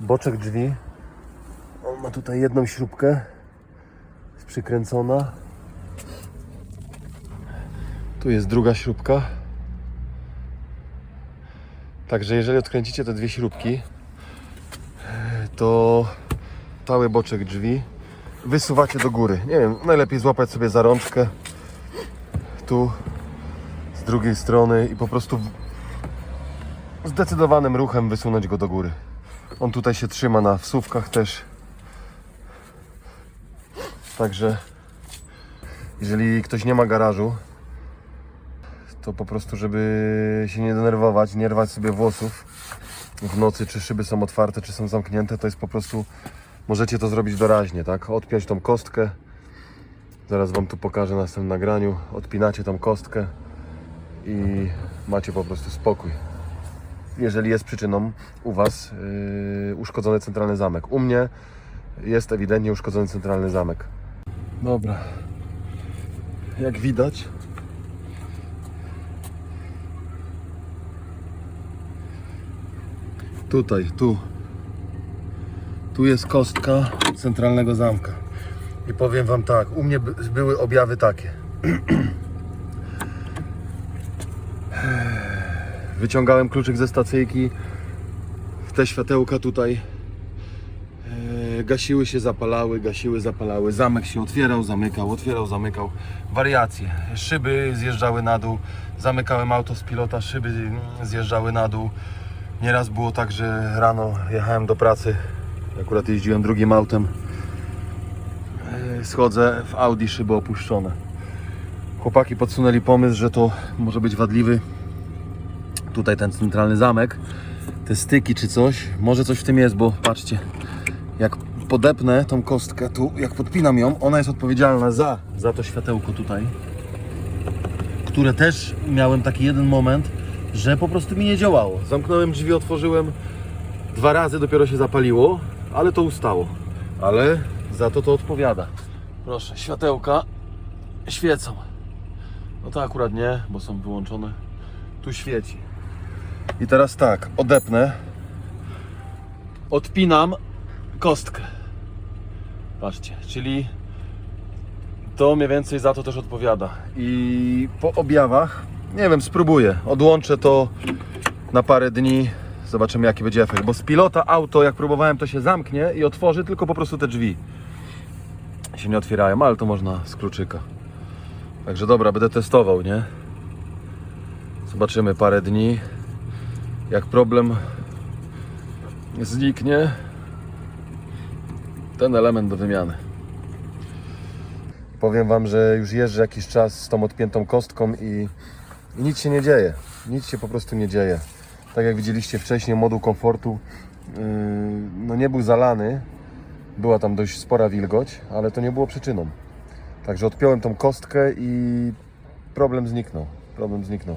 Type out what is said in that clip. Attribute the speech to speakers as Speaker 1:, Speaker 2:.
Speaker 1: boczek drzwi. On ma tutaj jedną śrubkę. Jest przykręcona. Tu jest druga śrubka. Także jeżeli odkręcicie te dwie śrubki, to cały boczek drzwi wysuwacie do góry. Nie wiem, najlepiej złapać sobie za rączkę tu z drugiej strony i po prostu zdecydowanym ruchem wysunąć go do góry. On tutaj się trzyma na wsówkach też. Także jeżeli ktoś nie ma garażu, to po prostu, żeby się nie denerwować, nie rwać sobie włosów w nocy, czy szyby są otwarte, czy są zamknięte, to jest po prostu, możecie to zrobić doraźnie, tak? Odpiąć tą kostkę, zaraz Wam tu pokażę na następnym nagraniu, odpinacie tą kostkę i macie po prostu spokój. Jeżeli jest przyczyną u Was yy, uszkodzony centralny zamek. U mnie jest ewidentnie uszkodzony centralny zamek. Dobra. Jak widać, Tutaj, tu. Tu jest kostka centralnego zamka. I powiem Wam tak, u mnie by- były objawy takie. Wyciągałem kluczyk ze stacyjki. Te światełka tutaj e, gasiły się, zapalały, gasiły, zapalały. Zamek się otwierał, zamykał, otwierał, zamykał. Wariacje. Szyby zjeżdżały na dół. Zamykałem auto z pilota, szyby mm, zjeżdżały na dół. Nieraz było tak, że rano jechałem do pracy, akurat jeździłem drugim autem. E, Schodzę w Audi, szyby opuszczone. Chłopaki podsunęli pomysł, że to może być wadliwy tutaj ten centralny zamek, te styki czy coś, może coś w tym jest, bo patrzcie, jak podepnę tą kostkę tu, jak podpinam ją, ona jest odpowiedzialna za, za to światełko tutaj, które też miałem taki jeden moment, że po prostu mi nie działało. Zamknąłem drzwi, otworzyłem dwa razy, dopiero się zapaliło, ale to ustało. Ale za to to odpowiada. Proszę, światełka świecą. No to akurat nie, bo są wyłączone. Tu świeci. I teraz tak, odepnę. Odpinam kostkę. Patrzcie, czyli to mniej więcej za to też odpowiada. I po objawach, nie wiem, spróbuję. Odłączę to na parę dni. Zobaczymy jaki będzie efekt. Bo z pilota auto, jak próbowałem, to się zamknie i otworzy, tylko po prostu te drzwi się nie otwierają, ale to można z kluczyka. Także dobra, będę testował, nie? Zobaczymy parę dni. Jak problem zniknie, ten element do wymiany. Powiem Wam, że już jeżdżę jakiś czas z tą odpiętą kostką i, i nic się nie dzieje. Nic się po prostu nie dzieje. Tak jak widzieliście wcześniej, moduł komfortu yy, no nie był zalany. Była tam dość spora wilgoć, ale to nie było przyczyną. Także odpiąłem tą kostkę i problem zniknął. Problem zniknął.